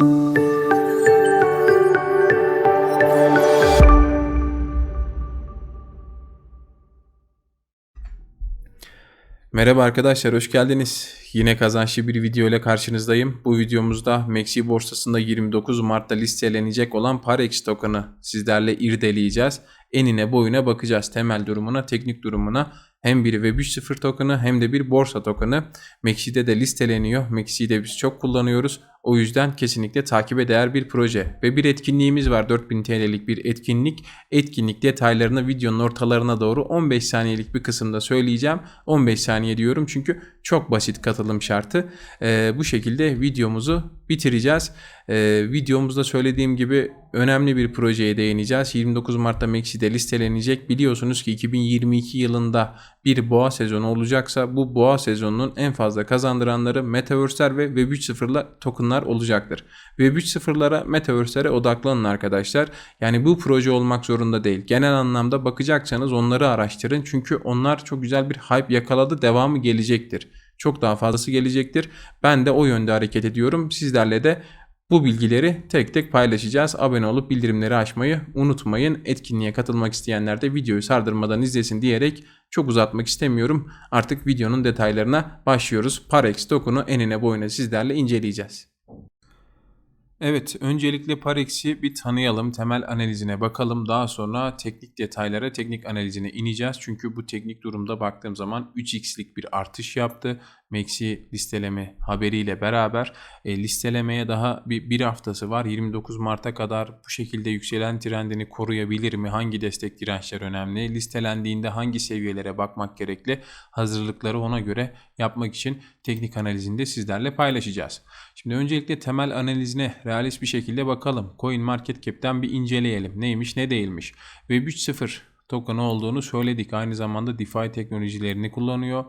Merhaba arkadaşlar, hoş geldiniz. Yine kazançlı bir video ile karşınızdayım. Bu videomuzda Maxi borsasında 29 Mart'ta listelenecek olan Parex token'ı sizlerle irdeleyeceğiz. Enine boyuna bakacağız. Temel durumuna, teknik durumuna hem bir Web 3.0 token'ı hem de bir borsa token'ı. Maxi'de de listeleniyor. Maxi'yi de biz çok kullanıyoruz. O yüzden kesinlikle takibe değer bir proje. Ve bir etkinliğimiz var 4000 TL'lik bir etkinlik. Etkinlik detaylarını videonun ortalarına doğru 15 saniyelik bir kısımda söyleyeceğim. 15 saniye diyorum çünkü çok basit katılım şartı. Ee, bu şekilde videomuzu bitireceğiz. Ee, videomuzda söylediğim gibi önemli bir projeye değineceğiz. 29 Mart'ta Maxi'de listelenecek. Biliyorsunuz ki 2022 yılında bir boğa sezonu olacaksa bu boğa sezonunun en fazla kazandıranları Metaverse'ler ve Web 3.0'la tokenlar olacaktır. Web 3.0'lara Metaverse'lere odaklanın arkadaşlar. Yani bu proje olmak zorunda değil. Genel anlamda bakacaksanız onları araştırın. Çünkü onlar çok güzel bir hype yakaladı. Devamı gelecektir. Çok daha fazlası gelecektir. Ben de o yönde hareket ediyorum. Sizlerle de bu bilgileri tek tek paylaşacağız. Abone olup bildirimleri açmayı unutmayın. Etkinliğe katılmak isteyenler de videoyu sardırmadan izlesin diyerek çok uzatmak istemiyorum. Artık videonun detaylarına başlıyoruz. Parex token'u enine boyuna sizlerle inceleyeceğiz. Evet, öncelikle Parex'i bir tanıyalım, temel analizine bakalım. Daha sonra teknik detaylara, teknik analizine ineceğiz. Çünkü bu teknik durumda baktığım zaman 3x'lik bir artış yaptı. Maxi listeleme haberiyle beraber e, listelemeye daha bir, bir haftası var. 29 Mart'a kadar bu şekilde yükselen trendini koruyabilir mi? Hangi destek dirençler önemli? Listelendiğinde hangi seviyelere bakmak gerekli? Hazırlıkları ona göre yapmak için teknik analizinde sizlerle paylaşacağız. Şimdi öncelikle temel analizine realist bir şekilde bakalım. Coin Market Cap'ten bir inceleyelim. Neymiş ne değilmiş. Web 3.0 token olduğunu söyledik. Aynı zamanda DeFi teknolojilerini kullanıyor.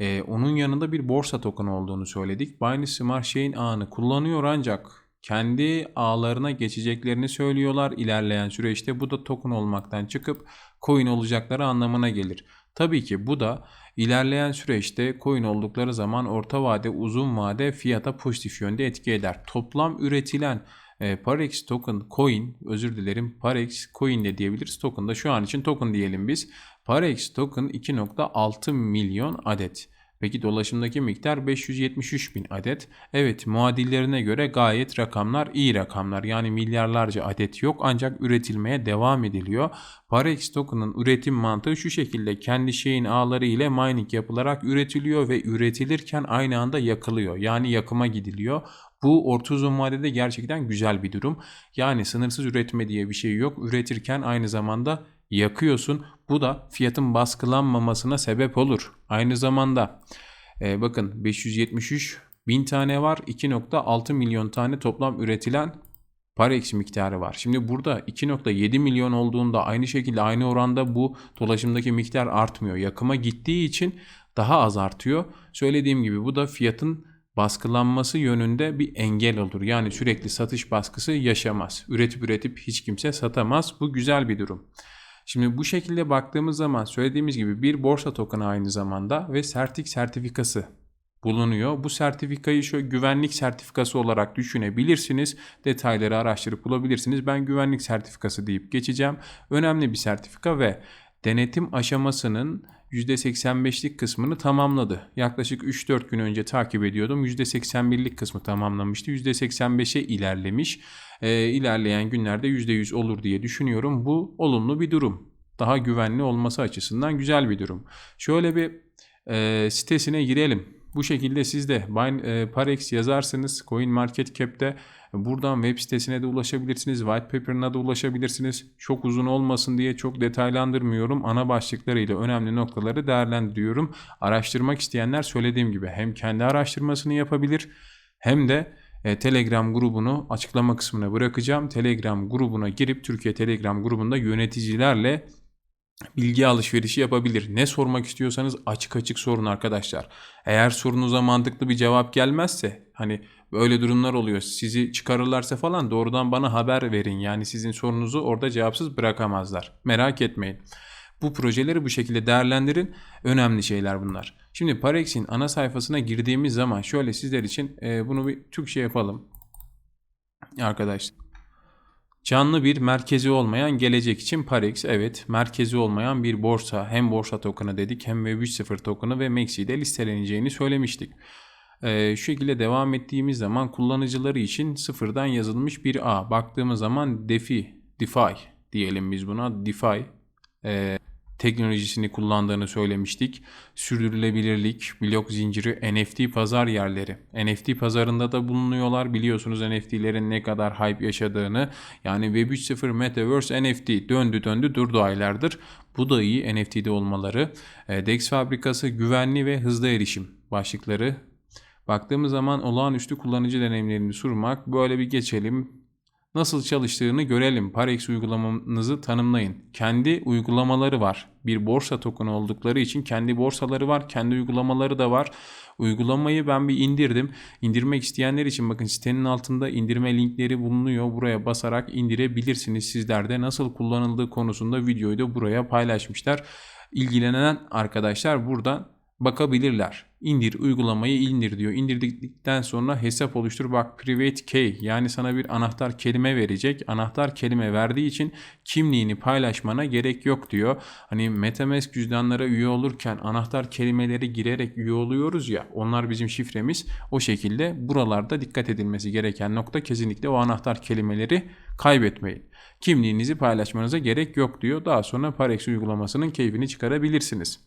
Ee, onun yanında bir borsa token olduğunu söyledik. Binance Smart Chain ağını kullanıyor ancak kendi ağlarına geçeceklerini söylüyorlar ilerleyen süreçte. Bu da token olmaktan çıkıp coin olacakları anlamına gelir. Tabii ki bu da ilerleyen süreçte coin oldukları zaman orta vade uzun vade fiyata pozitif yönde etki eder. Toplam üretilen e, Parex token coin özür dilerim Parex coin de diyebiliriz. Token da şu an için token diyelim biz. Parex token 2.6 milyon adet. Peki dolaşımdaki miktar 573 bin adet. Evet muadillerine göre gayet rakamlar iyi rakamlar. Yani milyarlarca adet yok ancak üretilmeye devam ediliyor. Parex token'ın üretim mantığı şu şekilde kendi şeyin ağları ile mining yapılarak üretiliyor ve üretilirken aynı anda yakılıyor. Yani yakıma gidiliyor. Bu orta uzun vadede gerçekten güzel bir durum. Yani sınırsız üretme diye bir şey yok. Üretirken aynı zamanda yakıyorsun. Bu da fiyatın baskılanmamasına sebep olur. Aynı zamanda e, bakın 573 bin tane var. 2.6 milyon tane toplam üretilen Parex miktarı var. Şimdi burada 2.7 milyon olduğunda aynı şekilde aynı oranda bu dolaşımdaki miktar artmıyor. Yakıma gittiği için daha az artıyor. Söylediğim gibi bu da fiyatın baskılanması yönünde bir engel olur. Yani sürekli satış baskısı yaşamaz. Üretip üretip hiç kimse satamaz. Bu güzel bir durum. Şimdi bu şekilde baktığımız zaman söylediğimiz gibi bir borsa tokenı aynı zamanda ve sertik sertifikası bulunuyor. Bu sertifikayı şu güvenlik sertifikası olarak düşünebilirsiniz. Detayları araştırıp bulabilirsiniz. Ben güvenlik sertifikası deyip geçeceğim. Önemli bir sertifika ve denetim aşamasının %85'lik kısmını tamamladı. Yaklaşık 3-4 gün önce takip ediyordum. %81'lik kısmı tamamlamıştı. %85'e ilerlemiş. Ee, ilerleyen günlerde %100 olur diye düşünüyorum. Bu olumlu bir durum. Daha güvenli olması açısından güzel bir durum. Şöyle bir e, sitesine girelim. Bu şekilde siz de e, Parex yazarsınız CoinMarketCap'te buradan web sitesine de ulaşabilirsiniz. White paper'ına da ulaşabilirsiniz. Çok uzun olmasın diye çok detaylandırmıyorum. Ana başlıklarıyla önemli noktaları değerlendiriyorum. Araştırmak isteyenler söylediğim gibi hem kendi araştırmasını yapabilir hem de e, Telegram grubunu açıklama kısmına bırakacağım. Telegram grubuna girip Türkiye Telegram grubunda yöneticilerle bilgi alışverişi yapabilir. Ne sormak istiyorsanız açık açık sorun arkadaşlar. Eğer sorunuza mantıklı bir cevap gelmezse hani böyle durumlar oluyor. Sizi çıkarırlarsa falan doğrudan bana haber verin. Yani sizin sorunuzu orada cevapsız bırakamazlar. Merak etmeyin. Bu projeleri bu şekilde değerlendirin. Önemli şeyler bunlar. Şimdi Parex'in ana sayfasına girdiğimiz zaman şöyle sizler için bunu bir Türkçe yapalım. Arkadaşlar. Canlı bir merkezi olmayan gelecek için Parex evet merkezi olmayan bir borsa hem borsa token'ı dedik hem Web 3.0 token'ı ve Maxi'de listeleneceğini söylemiştik. Ee, şu şekilde devam ettiğimiz zaman kullanıcıları için sıfırdan yazılmış bir ağ. Baktığımız zaman DeFi, DeFi diyelim biz buna DeFi e, teknolojisini kullandığını söylemiştik. Sürdürülebilirlik, blok zinciri, NFT pazar yerleri. NFT pazarında da bulunuyorlar. Biliyorsunuz NFT'lerin ne kadar hype yaşadığını. Yani Web 3.0 Metaverse NFT döndü döndü durdu aylardır. Bu da iyi NFT'de olmaları. E, DEX fabrikası güvenli ve hızlı erişim başlıkları. Baktığımız zaman olağanüstü kullanıcı deneyimlerini sunmak. Böyle bir geçelim. Nasıl çalıştığını görelim. Parex uygulamanızı tanımlayın. Kendi uygulamaları var. Bir borsa tokenu oldukları için kendi borsaları var. Kendi uygulamaları da var. Uygulamayı ben bir indirdim. İndirmek isteyenler için bakın sitenin altında indirme linkleri bulunuyor. Buraya basarak indirebilirsiniz. Sizler de nasıl kullanıldığı konusunda videoyu da buraya paylaşmışlar. İlgilenen arkadaşlar buradan bakabilirler. İndir uygulamayı indir diyor. İndirdikten sonra hesap oluştur. Bak private key yani sana bir anahtar kelime verecek. Anahtar kelime verdiği için kimliğini paylaşmana gerek yok diyor. Hani MetaMask cüzdanlara üye olurken anahtar kelimeleri girerek üye oluyoruz ya. Onlar bizim şifremiz. O şekilde buralarda dikkat edilmesi gereken nokta kesinlikle o anahtar kelimeleri kaybetmeyin. Kimliğinizi paylaşmanıza gerek yok diyor. Daha sonra Parex uygulamasının keyfini çıkarabilirsiniz.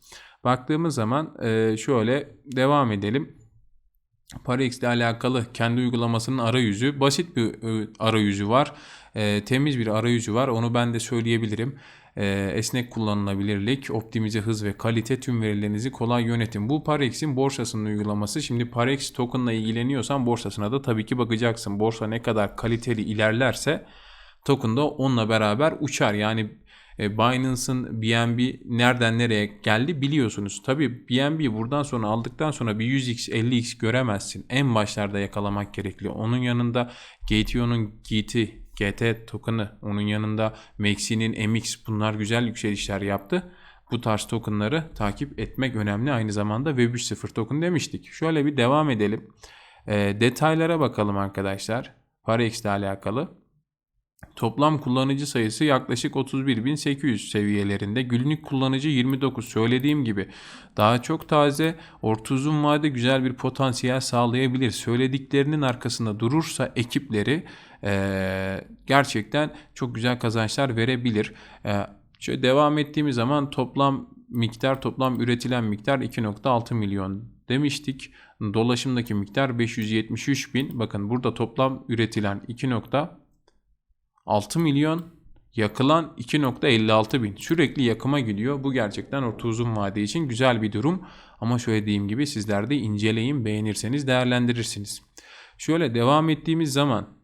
Baktığımız zaman e, şöyle devam edelim. Parex ile alakalı kendi uygulamasının arayüzü basit bir e, arayüzü var. E, temiz bir arayüzü var. Onu ben de söyleyebilirim. Esnek kullanılabilirlik, optimize hız ve kalite tüm verilerinizi kolay yönetin. Bu Parex'in borsasının uygulaması. Şimdi Parex token'la ilgileniyorsan borsasına da tabii ki bakacaksın. Borsa ne kadar kaliteli ilerlerse token da onunla beraber uçar. Yani Binance'ın BNB nereden nereye geldi biliyorsunuz. Tabi BNB buradan sonra aldıktan sonra bir 100x 50x göremezsin. En başlarda yakalamak gerekli. Onun yanında GTO'nun GT GT token'ı onun yanında Maxi'nin MX bunlar güzel yükselişler yaptı. Bu tarz tokenları takip etmek önemli. Aynı zamanda Web 3.0 token demiştik. Şöyle bir devam edelim. E, detaylara bakalım arkadaşlar. Parex ile alakalı. Toplam kullanıcı sayısı yaklaşık 31.800 seviyelerinde. Günlük kullanıcı 29. Söylediğim gibi daha çok taze, orta uzun vade güzel bir potansiyel sağlayabilir. Söylediklerinin arkasında durursa ekipleri e, gerçekten çok güzel kazançlar verebilir. E, şöyle devam ettiğimiz zaman toplam miktar, toplam üretilen miktar 2.6 milyon demiştik. Dolaşımdaki miktar 573 bin. Bakın burada toplam üretilen 2. 6 milyon yakılan 2.56 bin sürekli yakıma gidiyor. Bu gerçekten orta uzun vade için güzel bir durum. Ama söylediğim gibi sizler de inceleyin beğenirseniz değerlendirirsiniz. Şöyle devam ettiğimiz zaman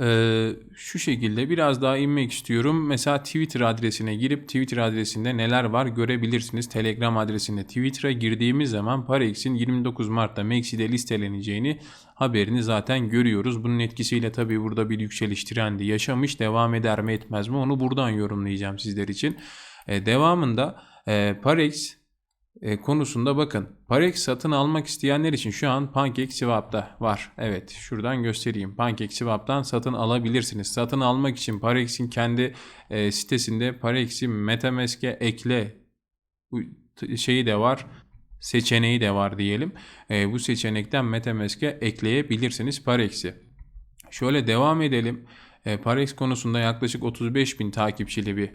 ee, şu şekilde biraz daha inmek istiyorum. Mesela Twitter adresine girip Twitter adresinde neler var görebilirsiniz. Telegram adresinde Twitter'a girdiğimiz zaman Parex'in 29 Mart'ta Maxi'de listeleneceğini haberini zaten görüyoruz. Bunun etkisiyle tabii burada bir yükseliş trendi yaşamış. Devam eder mi etmez mi onu buradan yorumlayacağım sizler için. Ee, devamında e, Parex e, konusunda bakın. Parex satın almak isteyenler için şu an PancakeSwap'ta var. Evet şuradan göstereyim. PancakeSwap'tan satın alabilirsiniz. Satın almak için Parex'in kendi e, sitesinde Parex'i Metamask'e ekle şeyi de var. Seçeneği de var diyelim. E, bu seçenekten Metamask'e ekleyebilirsiniz Parex'i. Şöyle devam edelim. E, Parex konusunda yaklaşık 35 bin takipçili bir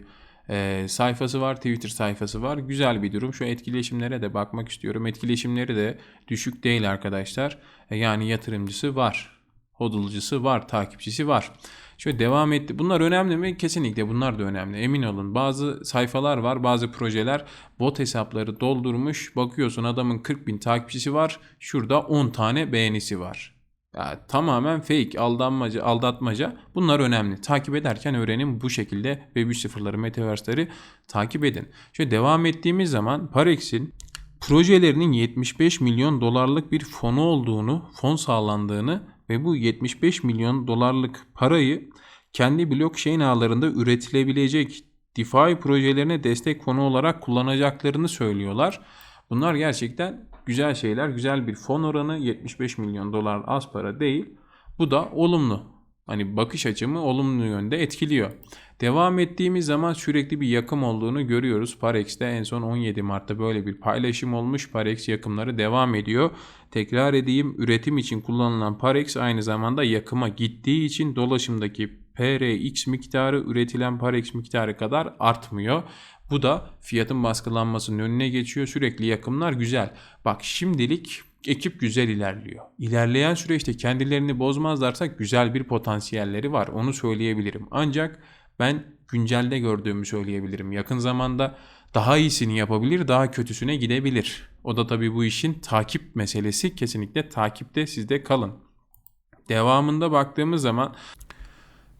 e, sayfası var. Twitter sayfası var. Güzel bir durum. Şu etkileşimlere de bakmak istiyorum. Etkileşimleri de düşük değil arkadaşlar. E, yani yatırımcısı var. Hodulcusu var. Takipçisi var. Şöyle devam etti. Bunlar önemli mi? Kesinlikle bunlar da önemli. Emin olun. Bazı sayfalar var. Bazı projeler bot hesapları doldurmuş. Bakıyorsun adamın 40 bin takipçisi var. Şurada 10 tane beğenisi var. Yani tamamen fake, aldanmaca, aldatmaca. Bunlar önemli. Takip ederken öğrenin bu şekilde Web 3.0'ları, Metaverse'leri takip edin. Şöyle devam ettiğimiz zaman Parex'in projelerinin 75 milyon dolarlık bir fonu olduğunu, fon sağlandığını ve bu 75 milyon dolarlık parayı kendi blockchain ağlarında üretilebilecek DeFi projelerine destek fonu olarak kullanacaklarını söylüyorlar. Bunlar gerçekten güzel şeyler, güzel bir fon oranı 75 milyon dolar az para değil. Bu da olumlu. Hani bakış açımı olumlu yönde etkiliyor. Devam ettiğimiz zaman sürekli bir yakım olduğunu görüyoruz. Parex'te en son 17 Mart'ta böyle bir paylaşım olmuş. Parex yakımları devam ediyor. Tekrar edeyim üretim için kullanılan Parex aynı zamanda yakıma gittiği için dolaşımdaki PRX miktarı üretilen Parex miktarı kadar artmıyor. Bu da fiyatın baskılanmasının önüne geçiyor. Sürekli yakımlar güzel. Bak şimdilik ekip güzel ilerliyor. İlerleyen süreçte kendilerini bozmazlarsa güzel bir potansiyelleri var. Onu söyleyebilirim. Ancak ben güncelde gördüğümü söyleyebilirim. Yakın zamanda daha iyisini yapabilir, daha kötüsüne gidebilir. O da tabii bu işin takip meselesi. Kesinlikle takipte sizde kalın. Devamında baktığımız zaman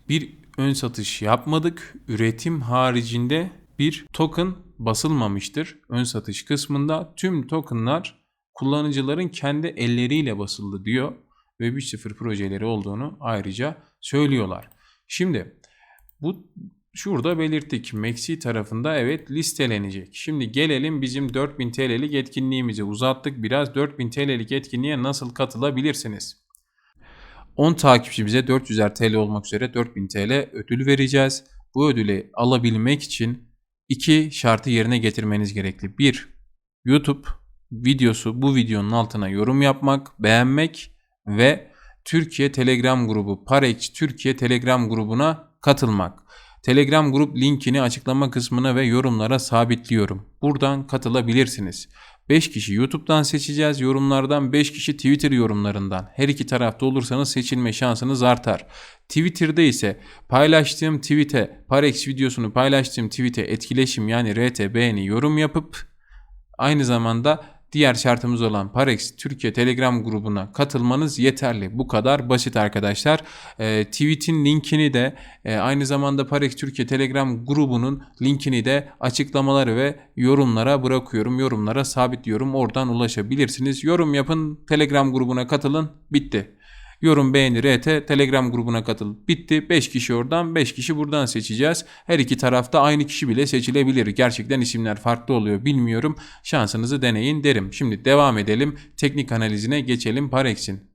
bir ön satış yapmadık. Üretim haricinde bir token basılmamıştır. Ön satış kısmında tüm tokenlar kullanıcıların kendi elleriyle basıldı diyor ve 3.0 projeleri olduğunu ayrıca söylüyorlar. Şimdi bu şurada belirttik. Maxi tarafında evet listelenecek. Şimdi gelelim bizim 4000 TL'lik etkinliğimizi uzattık. Biraz 4000 TL'lik etkinliğe nasıl katılabilirsiniz? 10 takipçimize 400'er TL olmak üzere 4000 TL ödül vereceğiz. Bu ödülü alabilmek için iki şartı yerine getirmeniz gerekli. 1. YouTube videosu bu videonun altına yorum yapmak, beğenmek ve Türkiye Telegram grubu Parex Türkiye Telegram grubuna katılmak. Telegram grup linkini açıklama kısmına ve yorumlara sabitliyorum. Buradan katılabilirsiniz. 5 kişi YouTube'dan seçeceğiz. Yorumlardan 5 kişi Twitter yorumlarından. Her iki tarafta olursanız seçilme şansınız artar. Twitter'da ise paylaştığım tweet'e, Parex videosunu paylaştığım tweet'e etkileşim yani RT beğeni yorum yapıp aynı zamanda Diğer şartımız olan Parex Türkiye Telegram grubuna katılmanız yeterli. Bu kadar basit arkadaşlar. E, tweet'in linkini de e, aynı zamanda Parex Türkiye Telegram grubunun linkini de açıklamaları ve yorumlara bırakıyorum. Yorumlara sabitliyorum. Oradan ulaşabilirsiniz. Yorum yapın, Telegram grubuna katılın. Bitti. Yorum, beğeni, RT, Telegram grubuna katıl. Bitti. 5 kişi oradan, 5 kişi buradan seçeceğiz. Her iki tarafta aynı kişi bile seçilebilir. Gerçekten isimler farklı oluyor bilmiyorum. Şansınızı deneyin derim. Şimdi devam edelim. Teknik analizine geçelim Parex'in.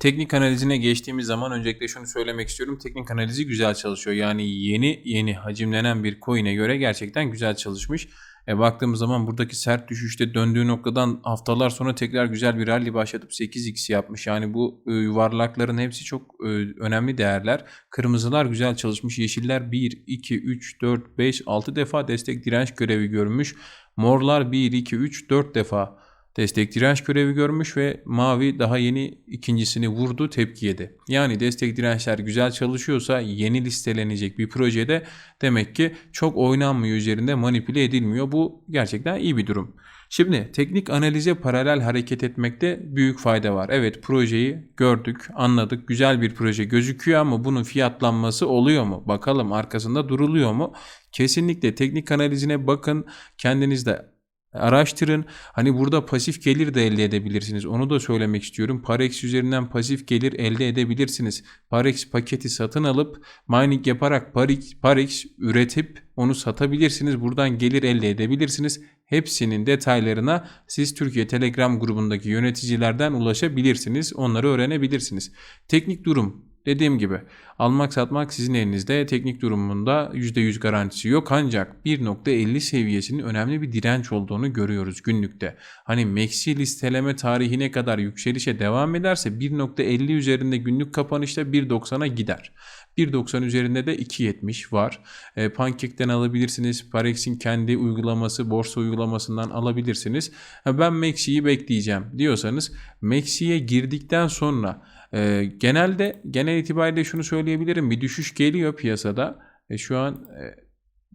Teknik analizine geçtiğimiz zaman öncelikle şunu söylemek istiyorum. Teknik analizi güzel çalışıyor. Yani yeni yeni hacimlenen bir coin'e göre gerçekten güzel çalışmış. E, baktığımız zaman buradaki sert düşüşte döndüğü noktadan haftalar sonra tekrar güzel bir rally başlatıp 8x yapmış. Yani bu e, yuvarlakların hepsi çok e, önemli değerler. Kırmızılar güzel çalışmış. Yeşiller 1, 2, 3, 4, 5, 6 defa destek direnç görevi görmüş. Morlar 1, 2, 3, 4 defa destek direnç görevi görmüş ve mavi daha yeni ikincisini vurdu tepki yedi. Yani destek dirençler güzel çalışıyorsa yeni listelenecek bir projede demek ki çok oynanmıyor üzerinde manipüle edilmiyor. Bu gerçekten iyi bir durum. Şimdi teknik analize paralel hareket etmekte büyük fayda var. Evet projeyi gördük, anladık. Güzel bir proje gözüküyor ama bunun fiyatlanması oluyor mu? Bakalım arkasında duruluyor mu? Kesinlikle teknik analizine bakın. Kendiniz de araştırın. Hani burada pasif gelir de elde edebilirsiniz. Onu da söylemek istiyorum. Parex üzerinden pasif gelir elde edebilirsiniz. Parex paketi satın alıp mining yaparak Parex, Parex üretip onu satabilirsiniz. Buradan gelir elde edebilirsiniz. Hepsinin detaylarına siz Türkiye Telegram grubundaki yöneticilerden ulaşabilirsiniz. Onları öğrenebilirsiniz. Teknik durum Dediğim gibi almak satmak sizin elinizde teknik durumunda %100 garantisi yok ancak 1.50 seviyesinin önemli bir direnç olduğunu görüyoruz günlükte. Hani Maxi listeleme tarihine kadar yükselişe devam ederse 1.50 üzerinde günlük kapanışta 1.90'a gider. 1.90 üzerinde de 2.70 var. E, Pancake'den alabilirsiniz. Parex'in kendi uygulaması, borsa uygulamasından alabilirsiniz. Ben Maxi'yi bekleyeceğim diyorsanız Maxi'ye girdikten sonra e, genelde genel itibariyle şunu söyleyebilirim. Bir düşüş geliyor piyasada. E, şu an e,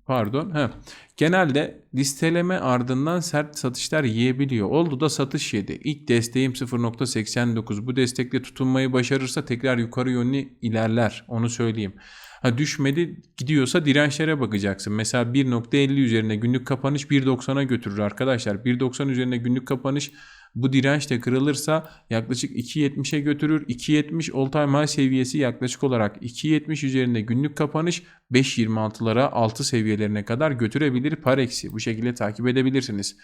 pardon. Heh. Genelde listeleme ardından sert satışlar yiyebiliyor. Oldu da satış yedi. İlk desteğim 0.89. Bu destekle tutunmayı başarırsa tekrar yukarı yönlü ilerler. Onu söyleyeyim. Ha düşmedi gidiyorsa dirençlere bakacaksın. Mesela 1.50 üzerine günlük kapanış 1.90'a götürür arkadaşlar. 1.90 üzerine günlük kapanış bu direnç de kırılırsa yaklaşık 2.70'e götürür. 2.70 all time high seviyesi yaklaşık olarak 2.70 üzerinde günlük kapanış 5.26'lara 6 seviyelerine kadar götürebilir Parex'i. Bu şekilde takip edebilirsiniz.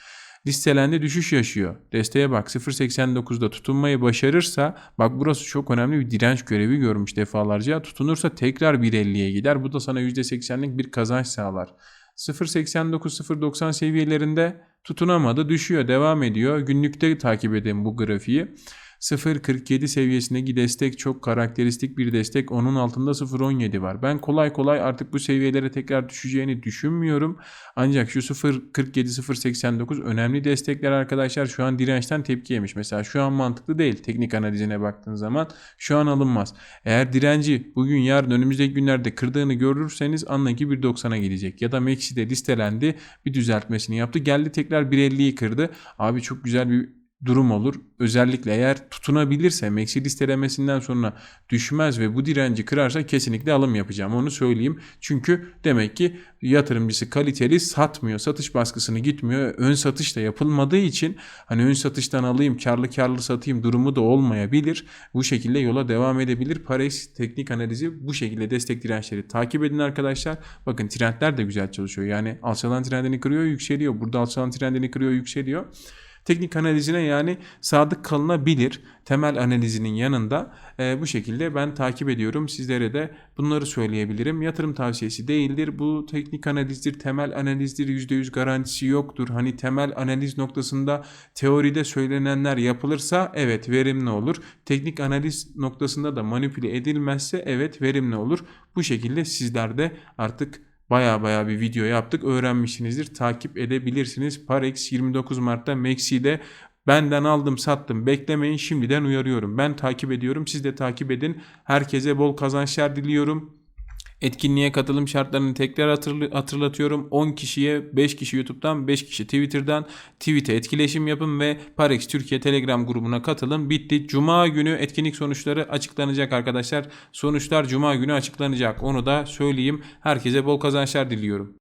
listelendi düşüş yaşıyor. Desteğe bak 0.89'da tutunmayı başarırsa bak burası çok önemli bir direnç görevi görmüş defalarca. Tutunursa tekrar 1.50'ye gider. Bu da sana %80'lik bir kazanç sağlar. 0.89-0.90 seviyelerinde tutunamadı düşüyor devam ediyor. Günlükte takip edin bu grafiği. 0.47 seviyesindeki destek çok karakteristik bir destek. Onun altında 0.17 var. Ben kolay kolay artık bu seviyelere tekrar düşeceğini düşünmüyorum. Ancak şu 0.47-0.89 önemli destekler arkadaşlar. Şu an dirençten tepki yemiş. Mesela şu an mantıklı değil. Teknik analizine baktığın zaman şu an alınmaz. Eğer direnci bugün yarın önümüzdeki günlerde kırdığını görürseniz anlayın ki 1.90'a gidecek. Ya da Maxi'de listelendi bir düzeltmesini yaptı. Geldi tekrar 1.50'yi kırdı. Abi çok güzel bir durum olur. Özellikle eğer tutunabilirse Maxi listelemesinden sonra düşmez ve bu direnci kırarsa kesinlikle alım yapacağım. Onu söyleyeyim. Çünkü demek ki yatırımcısı kaliteli satmıyor. Satış baskısını gitmiyor. Ön satış da yapılmadığı için hani ön satıştan alayım karlı karlı satayım durumu da olmayabilir. Bu şekilde yola devam edebilir. Parex teknik analizi bu şekilde destek dirençleri takip edin arkadaşlar. Bakın trendler de güzel çalışıyor. Yani alçalan trendini kırıyor yükseliyor. Burada alçalan trendini kırıyor yükseliyor teknik analizine yani sadık kalınabilir. Temel analizinin yanında e, bu şekilde ben takip ediyorum. Sizlere de bunları söyleyebilirim. Yatırım tavsiyesi değildir. Bu teknik analizdir, temel analizdir. %100 garantisi yoktur. Hani temel analiz noktasında teoride söylenenler yapılırsa evet verimli olur. Teknik analiz noktasında da manipüle edilmezse evet verimli olur. Bu şekilde sizler de artık baya baya bir video yaptık. Öğrenmişsinizdir. Takip edebilirsiniz. Parex 29 Mart'ta Maxi'de benden aldım sattım beklemeyin şimdiden uyarıyorum. Ben takip ediyorum siz de takip edin. Herkese bol kazançlar diliyorum. Etkinliğe katılım şartlarını tekrar hatırl- hatırlatıyorum. 10 kişiye 5 kişi YouTube'dan 5 kişi Twitter'dan tweet'e etkileşim yapın ve Parex Türkiye Telegram grubuna katılın. Bitti. Cuma günü etkinlik sonuçları açıklanacak arkadaşlar. Sonuçlar Cuma günü açıklanacak. Onu da söyleyeyim. Herkese bol kazançlar diliyorum.